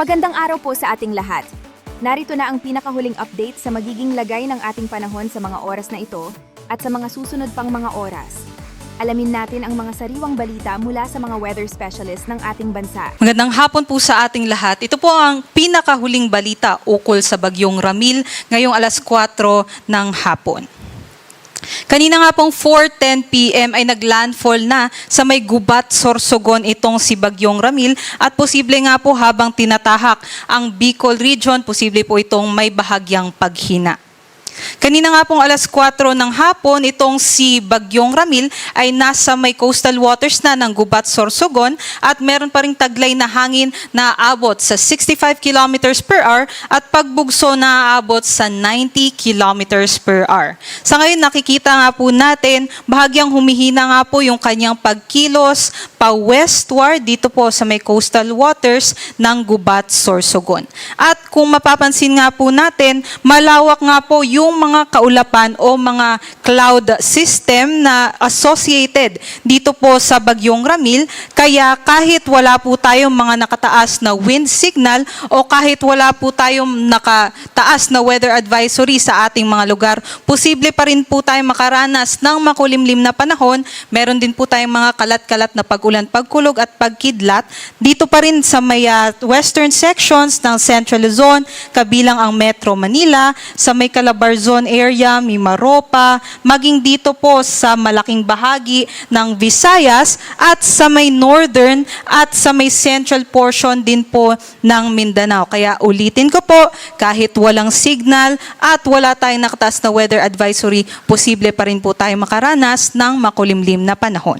Magandang araw po sa ating lahat. Narito na ang pinakahuling update sa magiging lagay ng ating panahon sa mga oras na ito at sa mga susunod pang mga oras. Alamin natin ang mga sariwang balita mula sa mga weather specialist ng ating bansa. Magandang hapon po sa ating lahat. Ito po ang pinakahuling balita ukol sa bagyong Ramil ngayong alas 4 ng hapon. Kanina nga pong 4.10 p.m. ay naglandfall na sa may Gubat, Sorsogon itong si Bagyong Ramil at posible nga po habang tinatahak ang Bicol region, posible po itong may bahagyang paghina. Kanina nga pong alas 4 ng hapon, itong si Bagyong Ramil ay nasa may coastal waters na ng Gubat, Sorsogon at meron pa ring taglay na hangin na aabot sa 65 kilometers per hour at pagbugso na aabot sa 90 kilometers per hour. Sa ngayon nakikita nga po natin, bahagyang humihina nga po yung kanyang pagkilos pa westward dito po sa may coastal waters ng Gubat, Sorsogon. At kung mapapansin nga po natin, malawak nga po yung mga kaulapan o mga cloud system na associated dito po sa Bagyong Ramil. Kaya kahit wala po tayong mga nakataas na wind signal o kahit wala po tayong nakataas na weather advisory sa ating mga lugar, posible pa rin po tayong makaranas ng makulimlim na panahon. Meron din po tayong mga kalat-kalat na pag-ulan, pagkulog at pagkidlat. Dito pa rin sa may ah, western sections ng Central Luzon, kabilang ang Metro Manila, sa may Calabar Zone area, Mimaropa, maging dito po sa malaking bahagi ng Visayas at sa may northern at sa may central portion din po ng Mindanao. Kaya ulitin ko po, kahit walang signal at wala tayong nakataas na weather advisory, posible pa rin po tayo makaranas ng makulimlim na panahon.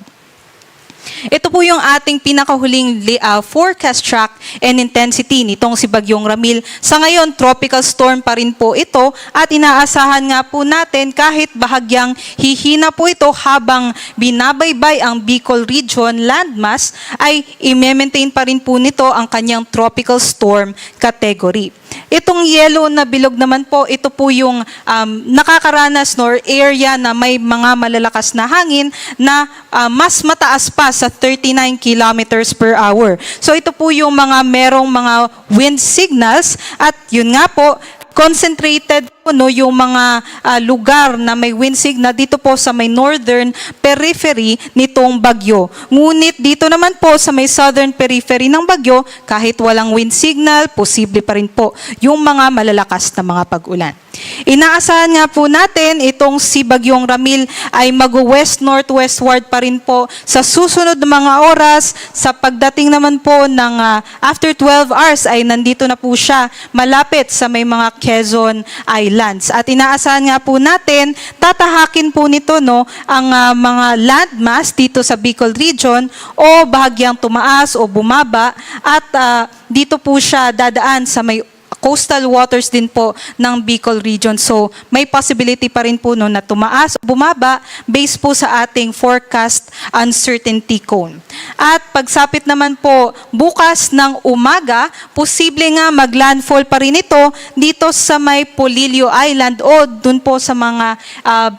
Ito po yung ating pinakahuling li- ah, forecast track and intensity nitong si Bagyong Ramil. Sa ngayon, tropical storm pa rin po ito at inaasahan nga po natin kahit bahagyang hihina po ito habang binabaybay ang Bicol Region landmass ay i-maintain pa rin po nito ang kanyang tropical storm category. Itong yellow na bilog naman po, ito po yung um, nakakaranas nor area na may mga malalakas na hangin na uh, mas mataas pa sa 39 kilometers per hour. So ito po yung mga merong mga wind signals at yun nga po, concentrated no yung mga ah, lugar na may wind signal dito po sa may northern periphery nitong bagyo. Ngunit dito naman po sa may southern periphery ng bagyo, kahit walang wind signal, posible pa rin po yung mga malalakas na mga pag-ulan. Inaasahan nga po natin itong si Bagyong Ramil ay mag-west northwestward pa rin po sa susunod na mga oras. Sa pagdating naman po ng ah, after 12 hours ay nandito na po siya malapit sa may mga Quezon Islands. At inaasahan nga po natin, tatahakin po nito no ang ah, mga landmass dito sa Bicol region o bahagyang tumaas o bumaba at ah, dito po siya dadaan sa may coastal waters din po ng Bicol region. So, may possibility pa rin po no na tumaas o bumaba based po sa ating forecast uncertainty cone. At pagsapit naman po bukas ng umaga, posible nga maglandfall pa rin ito dito sa may Polillo Island o dun po sa mga ah,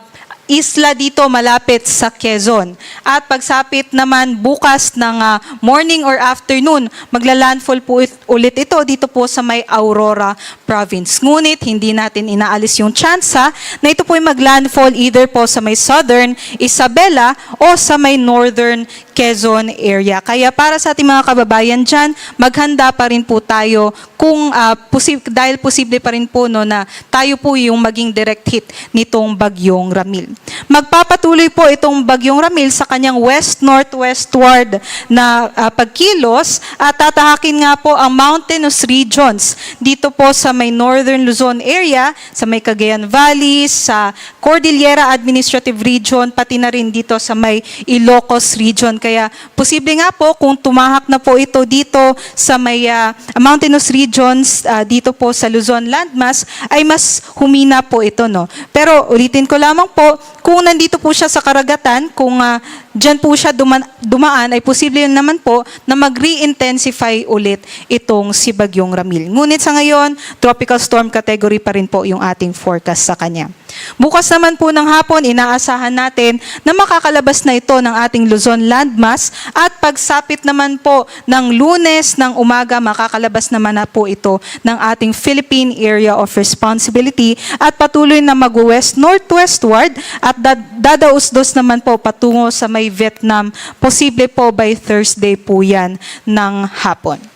isla dito malapit sa Quezon. At pagsapit naman bukas ng ah, morning or afternoon, maglalandfall po it- ulit ito dito po sa may Aurora province. Ngunit hindi natin inaalis yung tsansa na ito po ay maglandfall either po sa may southern Isabela o sa may northern Quezon area. Kaya para sa ating mga kababayan dyan, maghanda pa rin po tayo kung ah, posib- dahil posible pa rin po no, na tayo po yung maging direct hit nitong bagyong Ramil. Magpapatuloy po itong bagyong Ramil sa kanyang west-northwestward na ah, pagkilos at tatahakin nga po ang mountainous regions dito po sa may northern Luzon area, sa may Cagayan Valley, sa Cordillera Administrative Region, pati na rin dito sa may Ilocos Region. Kaya posible nga po kung tumahak na po ito dito sa may ah, mountainous regions ah, dito po sa Luzon landmass ay mas humina po ito no. Pero ulitin ko lamang po kung nandito po siya sa karagatan, kung ah, dyan po siya dumaan, ay posible naman po na mag-re-intensify ulit itong si Bagyong Ramil. Ngunit sa ngayon, tropical storm category pa rin po yung ating forecast sa kanya. Bukas naman po ng hapon, inaasahan natin na makakalabas na ito ng ating Luzon landmass at pagsapit naman po ng lunes ng umaga, makakalabas naman na po ito ng ating Philippine Area of Responsibility at patuloy na mag-west northwestward at dad- dadausdos naman po patungo sa may Vietnam. Posible po by Thursday po yan ng hapon.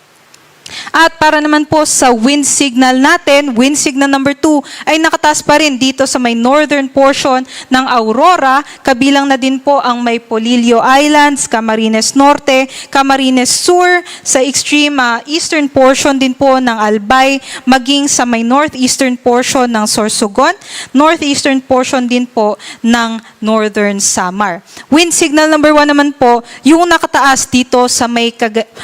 At para naman po sa wind signal natin, wind signal number 2 ay nakataas pa rin dito sa may northern portion ng Aurora. Kabilang na din po ang may Polillo Islands, Camarines Norte, Camarines Sur, sa extreme ah, eastern portion din po ng Albay, maging sa may northeastern portion ng Sorsogon, northeastern portion din po ng northern Samar. Wind signal number 1 naman po, yung nakataas dito sa may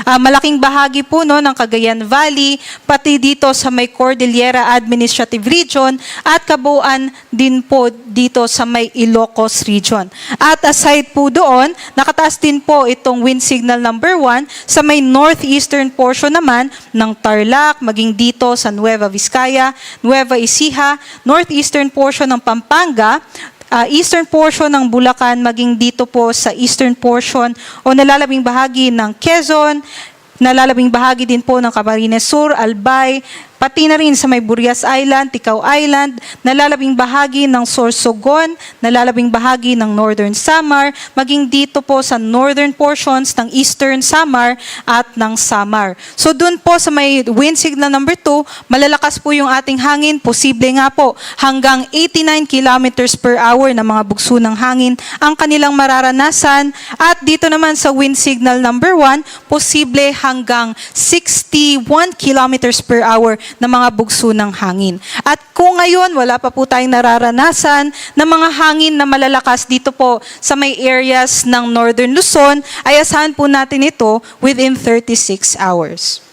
ah, malaking bahagi po no, ng Cagayan Valley, pati dito sa may Cordillera Administrative Region at kabuuan din po dito sa may Ilocos Region. At aside po doon, nakataas din po itong wind signal number 1 sa may northeastern portion naman ng Tarlac, maging dito sa Nueva Vizcaya, Nueva Ecija, northeastern portion ng Pampanga, uh, eastern portion ng Bulacan maging dito po sa eastern portion o nalalabing bahagi ng Quezon, nalalabing bahagi din po ng Camarines Sur, Albay, pati na rin sa may Burias Island, Ticao Island, nalalabing bahagi ng Sorsogon, nalalabing bahagi ng Northern Samar, maging dito po sa northern portions ng Eastern Samar at ng Samar. So dun po sa may wind signal number 2, malalakas po yung ating hangin, posible nga po hanggang 89 kilometers per hour na mga bugso ng hangin ang kanilang mararanasan at dito naman sa wind signal number 1, posible hanggang 61 kilometers per hour na mga bugso ng hangin. At kung ngayon wala pa po tayong nararanasan ng mga hangin na malalakas dito po sa may areas ng Northern Luzon, ay asahan po natin ito within 36 hours.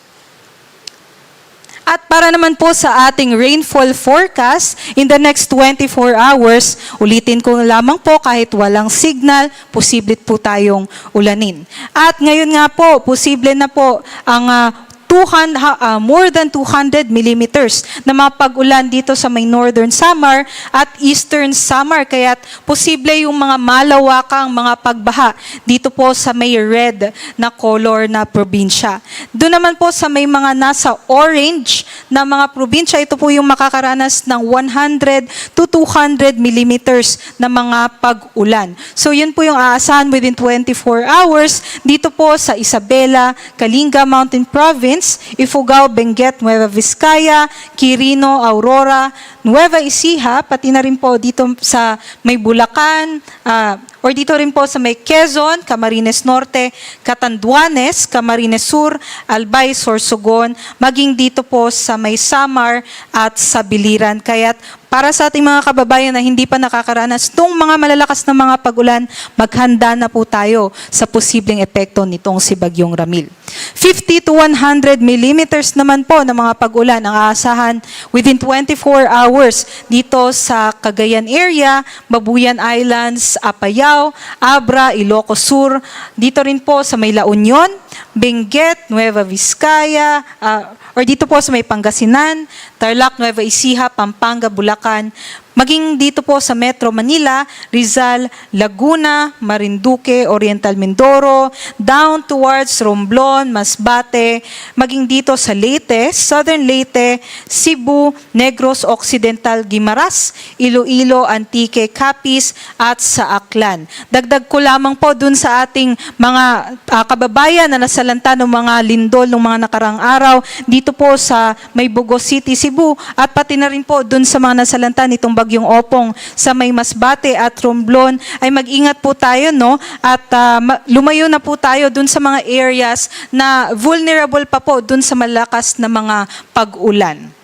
At para naman po sa ating rainfall forecast, in the next 24 hours, ulitin ko lamang po kahit walang signal, posible po tayong ulanin. At ngayon nga po, posible na po ang ah, 200, ha- ah, more than 200 millimeters na mga pag-ulan dito sa may northern Samar at eastern Samar. Kaya posible yung mga malawakang mga pagbaha dito po sa may red na color na probinsya. Doon naman po sa may mga nasa orange na mga probinsya, ito po yung makakaranas ng 100 to 200 millimeters na mga pag-ulan. So yun po yung aasahan within 24 hours dito po sa Isabela, Kalinga Mountain Province, Ifugao, Benguet, Nueva Vizcaya, Quirino, Aurora, Nueva Ecija, pati na rin po dito sa may Bulacan, ah, or dito rin po sa may Quezon, Camarines Norte, Catanduanes, Camarines Sur, Albay, Sorsogon, maging dito po sa may Samar at sa Biliran. Kaya't para sa ating mga kababayan na hindi pa nakakaranas ng mga malalakas na mga pagulan, maghanda na po tayo sa posibleng epekto nitong si Bagyong Ramil. 50 to 100 millimeters naman po ng mga pagulan ang aasahan within 24 hours dito sa Cagayan area, Babuyan Islands, Apayao, Abra, Ilocos Sur, dito rin po sa may La Union, Benguet, Nueva Vizcaya, ah, or dito po sa may Pangasinan, Tarlac, Nueva Ecija, Pampanga, Bulacan, maging dito po sa Metro Manila, Rizal, Laguna, Marinduque, Oriental Mindoro, down towards Romblon, Masbate, maging dito sa Leyte, Southern Leyte, Cebu, Negros Occidental, Guimaras, Iloilo, Antique, Capiz, at sa Aklan. Dagdag ko lamang po dun sa ating mga ah, kababayan na nasalanta ng mga lindol ng mga nakarang araw, dito po sa may Bugos City, Cebu, at pati na rin po dun sa mga nasalanta nitong bagyong Opong sa may Masbate at Romblon, ay mag-ingat po tayo, no? At ma- lumayo na po tayo dun sa mga areas na vulnerable pa po dun sa malakas na mga pag-ulan.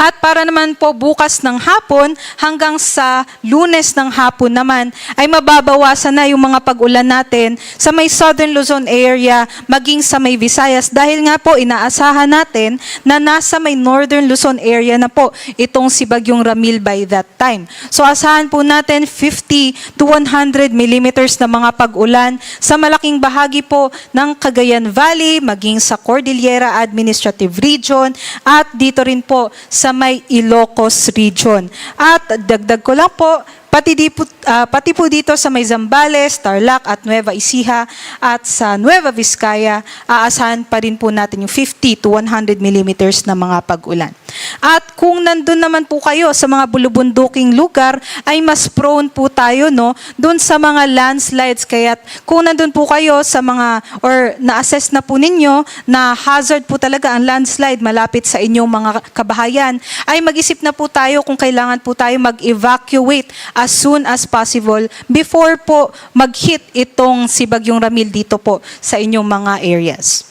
At para naman po bukas ng hapon hanggang sa lunes ng hapon naman ay mababawasan na yung mga pag-ulan natin sa may Southern Luzon area maging sa may Visayas dahil nga po inaasahan natin na nasa may Northern Luzon area na po itong si Bagyong Ramil by that time. So asahan po natin 50 to 100 millimeters na mga pag-ulan sa malaking bahagi po ng Cagayan Valley maging sa Cordillera Administrative Region at dito rin po sa may Ilocos region. At dagdag ko lang po, Pati, di po, ah, pati po dito sa may Zambales, Tarlac at Nueva Ecija at sa Nueva Vizcaya, aasahan pa rin po natin yung 50 to 100 millimeters na mga pag-ulan. At kung nandun naman po kayo sa mga bulubunduking lugar, ay mas prone po tayo no, doon sa mga landslides. Kaya kung nandun po kayo sa mga, or na-assess na po ninyo na hazard po talaga ang landslide malapit sa inyong mga kabahayan, ay mag-isip na po tayo kung kailangan po tayo mag-evacuate as soon as possible before po mag-hit itong si Bagyong Ramil dito po sa inyong mga areas.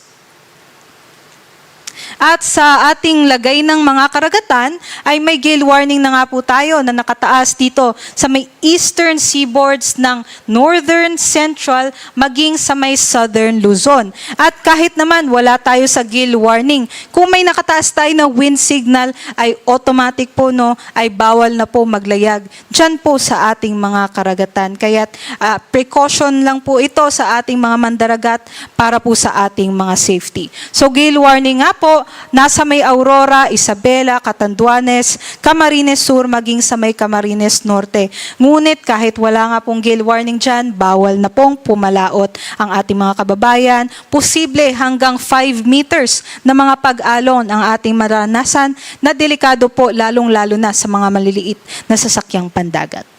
At sa ating lagay ng mga karagatan ay may gale warning na nga po tayo na nakataas dito sa may eastern seaboards ng northern, central, maging sa may southern Luzon. At kahit naman wala tayo sa gale warning, kung may nakataas tayo na wind signal ay automatic po no, ay bawal na po maglayag dyan po sa ating mga karagatan. Kaya precaution lang po ito sa ating mga mandaragat para po sa ating mga safety. So gale warning nga po, nasa may Aurora, Isabela, Catanduanes, Camarines Sur, maging sa may Camarines Norte. Ngunit kahit wala nga pong gale warning dyan, bawal na pong pumalaot ang ating mga kababayan. Posible hanggang 5 meters na mga pag-alon ang ating maranasan na delikado po lalong-lalo na sa mga maliliit na sasakyang pandagat.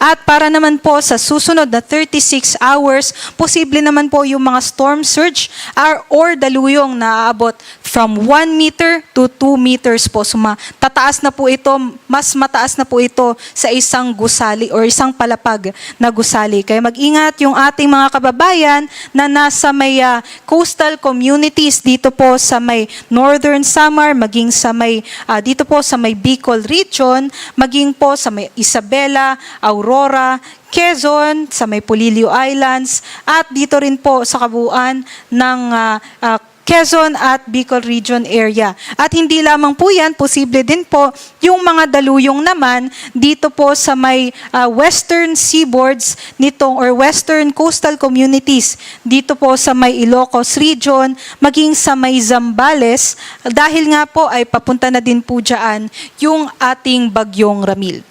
At para naman po sa susunod na 36 hours, posible naman po yung mga storm surge or, or daluyong na aabot from 1 meter to 2 meters po. So, tataas na po ito, mas mataas na po ito sa isang gusali or isang palapag na gusali. Kaya mag-ingat yung ating mga kababayan na nasa may ah, coastal communities dito po sa may Northern Samar, maging sa may ah, dito po sa may Bicol region, maging po sa may Isabela, Aurora, Quezon, sa may Polillo Islands, at dito rin po sa kabuuan ng ah, ah, Quezon at Bicol Region area. At hindi lamang po yan, posible din po yung mga daluyong naman dito po sa may ah, western seaboards nitong or western coastal communities dito po sa may Ilocos region, maging sa may Zambales, dahil nga po ay papunta na din po dyan yung ating bagyong Ramil.